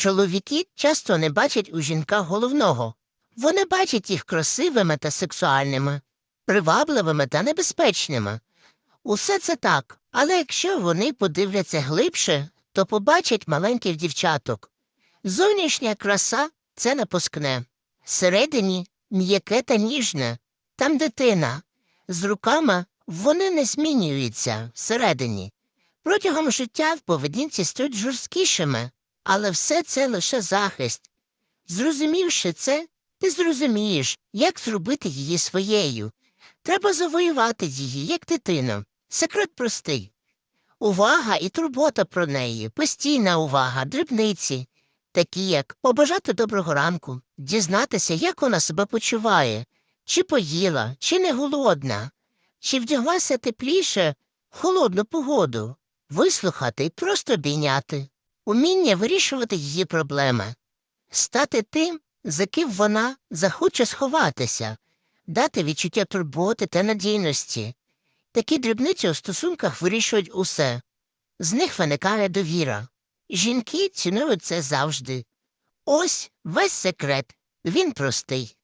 Чоловіки часто не бачать у жінках головного. Вони бачать їх красивими та сексуальними, привабливими та небезпечними. Усе це так, але якщо вони подивляться глибше, то побачать маленьких дівчаток. Зовнішня краса це напускне. Всередині м'яке та ніжне. Там дитина. З руками вони не змінюються всередині. Протягом життя в поведінці стають жорсткішими, але все це лише захист. Зрозумівши це, ти зрозумієш, як зробити її своєю. Треба завоювати її, як дитину. Секрет простий. Увага і турбота про неї, постійна увага, дрібниці, такі як побажати доброго ранку, дізнатися, як вона себе почуває, чи поїла, чи не голодна, чи вдяглася тепліше в холодну погоду, вислухати і просто обійняти, уміння вирішувати її проблеми, стати тим, за ким вона захоче сховатися, дати відчуття турботи та надійності. Такі дрібниці у стосунках вирішують усе. З них виникає довіра. Жінки цінують це завжди. Ось весь секрет. Він простий.